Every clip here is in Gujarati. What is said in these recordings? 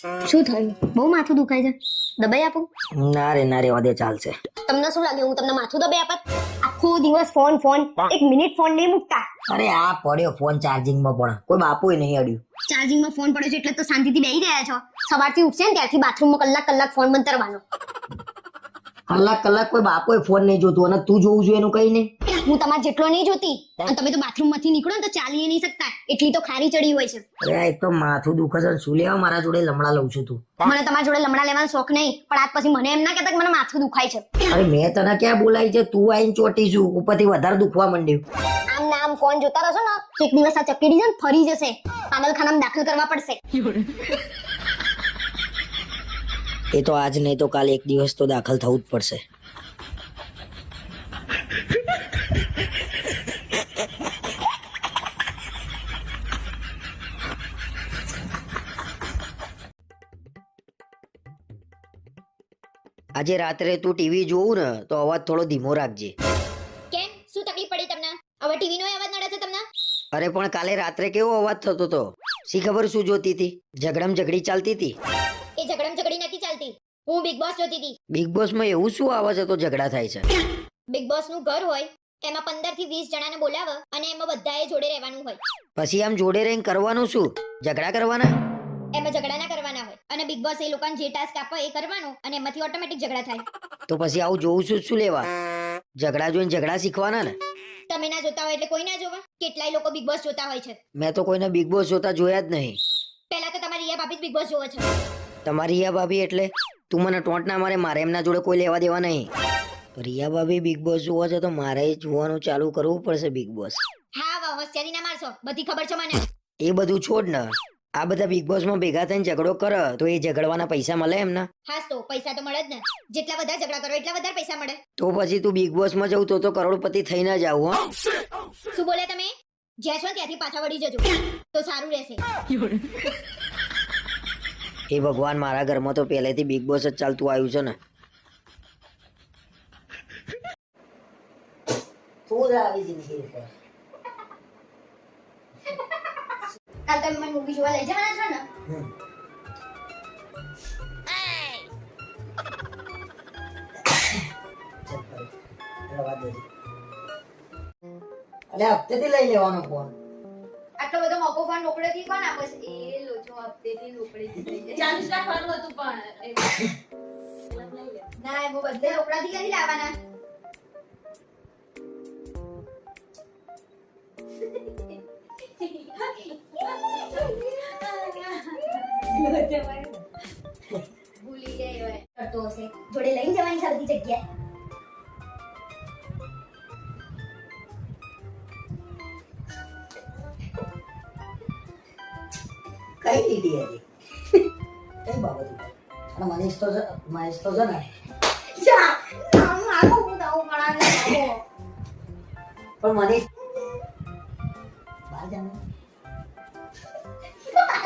શું થયું? બહુ માથું દુખાય છે. દબાઈ આપું. ના રે ના રે વાદે ચાલશે. તમને શું લાગે હું તમને માથું દબાઈ આપત? આખો દિવસ ફોન ફોન. એક મિનિટ ફોન નહીં મૂકતા. અરે આ પડ્યો ફોન ચાર્જિંગમાં પણ. કોઈ બાપુએ નહીં અડ્યું. ચાર્જિંગમાં ફોન પડ્યો છે એટલે તો શાંતિથી બેહી રહ્યા છો. સવારથી ઉઠશે ને ત્યારથી બાથરૂમમાં કલાક કલાક ફોન મંતરવાનો કલાક કલાક કોઈ બાપુએ ફોન નહીં જોતું અને તું જોવું જોઈએ એનું કઈ નહીં. હું તમારે જેટલો નહીં જોતી અને તમે તો બાથરૂમમાંથી નીકળો ને તો ચાલી નહીં શકતા. એટલી તો ખારી ચડી હોય છે. અરે એક તો માથું દુખે છે શું લેવા? મારા જોડે લમડા લઉં છું તું. મને તમારા જોડે લમડા લેવાનો શોખ નહીં પણ આજ પછી મને એમ ના કહેતા કે મને માથું દુખાય છે. અરે મેં તને ક્યાં બોલાય છે? તું આઈને ચોટી છું ઉપરથી વધારે દુખવા માંડ્યું. આમ ના આમ ફોન જોતા રહેશો ને? એક દિવસ આ ચકેડી જન ફરી જશે. પાગલખાનામાં દાખલ કરવા પડશે. એ તો આજ નહીં તો કાલે એક દિવસ તો દાખલ થવું જ પડશે. આજે રાત્રે તું ટીવી જોવું ને તો અવાજ થોડો ધીમો રાખજે. કેમ? શું તકલીફ પડી તમને? હવે ટીવી નો અવાજ નડે છે તમને? અરે પણ કાલે રાત્રે કેવો અવાજ થતો હતો શી ખબર શું જોતી હતી? ઝઘડમ ઝઘડી ચાલતી હતી? એ ઝઘડમ ઝઘડી નથી ચાલતી. હું બિગ બોસ જોતી હતી. બિગ બોસમાં એવું શું આવે છે તો ઝઘડા થાય છે? બિગ બોસનું ઘર હોય એમાં પંદરથી વીસ જણાને બોલાવે અને એમાં બધાએ જોડે રહેવાનું હોય. પછી આમ જોડે રહીને કરવાનું શું? ઝઘડા કરવાના? એમાં ઝઘડા ના કરવાના. અને બિગ બોસ એ લોકોને જે ટાસ્ક આપો એ કરવાનો અને એમાંથી ઓટોમેટિક ઝઘડા થાય. તો પછી આવું જોવું છું શું લેવા? ઝઘડા જોઈને ઝઘડા શીખવાના ને? તમે ના જોતા હોય એટલે કોઈ ના જોવા. કેટલાય લોકો બિગ બોસ જોતા હોય છે. મેં તો કોઈને બિગ બોસ જોતા જોયા જ નહીં. પહેલા તો તમારી રિયા ભાભી બિગ બોસ જોવે છે. તમારી રિયા ભાભી એટલે? તું મને ટોંટ ના મારે મારે એમના જોડે કોઈ લેવા દેવા નહીં. રિયા ભાભી બિગ બોસ જોવા છે તો મારે જોવાનું ચાલુ કરવું પડશે બિગ બોસ હા વાહ હોશિયારી ના મારશો. બધી ખબર છે મને. એ બધું છોડ ને. આ બધા બિગ બોસમાં ભેગા થઈને ઝઘડો કરે તો એ ઝઘડવાના પૈસા મળે એમના? હા તો પૈસા તો મળે જ ને. જેટલા બધા ઝઘડા કરો એટલા વધારે પૈસા મળે. તો પછી તું બિગ બોસમાં જવું તો તો કરોડપતિ થઈને જ આવું હા. શું બોલે તમે? જ્યાં છો ત્યાંથી પાછા વળી જજો. તો સારું રહેશે. એ ભગવાન મારા ઘરમાં તો પહેલેથી બિગ બોસ જ ચાલતું આવ્યું છે ને. કાલ તમે મને મૂવી જોવા લઈ જવાના છો ને? અલે હપ્તેથી લઈ લેવાનો ફોન આટલો બધો મોકો ફોન રોકડેથી કોણ આપે છે? એ લોચો હપ્તેથી રોકડેથી લઈ જાય. ચાલીસ રાખવાનું હતું પણ ના એમ બધે રોકડાથી કરી લાવવાના. ભૂલી જાય હવે. કરતો હશે જોડે લઈને જવાની છે બધી જગ્યાએ કઈ લીધી હતી કઈ બાબત અને મનીષ તો મહેશ તો છે ને પણ મનીષ બહાર જાને.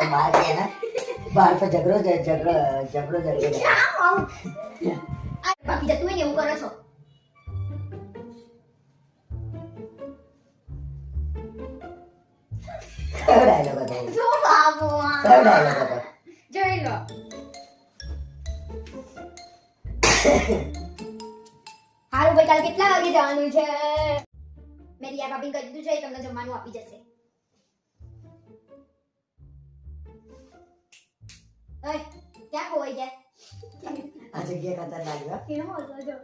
તો બહાર ગયા ને બહાર તો ઝઘડો ઝઘડો ઝઘડો ઝઘડો. આ બાકી જતું હોય ને એવું કરો છો. કયો ડાયલોગ જોઈ લો. હારું ભાઈ કાલ કેટલા વાગે જવાનું છે? મેં રિયા ભાભી કહી દીધું છે તમને જમવાનું આપી જશે. ઓય ક્યાં ખોવાઈ ગયા? આ જગ્યા ખતરનાક છે કેમ હસો છો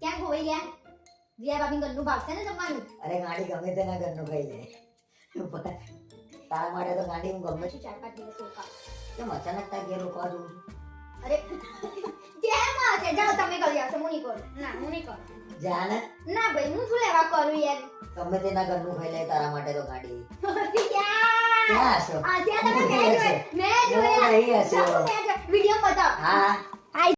ક્યાં ખોવાઈ ગયા? રિયા ભાભી ઘરનું ભાવશે ને જમવાનું? અરે ગાડી ગમે તેના ઘરનું ખાઈ લે. તારા માટે તો ગાડી હું ગમે પછી ચાર પાંચ દિવસ રોકા કેમ અચાનક તા ઘેર રોકવા જઉં અરે કેમ હશે જાઓ તમે કરી આવશો હું નહીં કરું. ના હું નહીં કરું. જાને ના. ભાઈ હું શું લેવા કરું યાર? ગમે તેના ઘરનું ખાઈ લે તારા માટે તો ગાડી. ક્યાં છો હશો આ ત્યાં તમે મેં જોયા મેં જોયા. વીડિયો બતાવ. હા.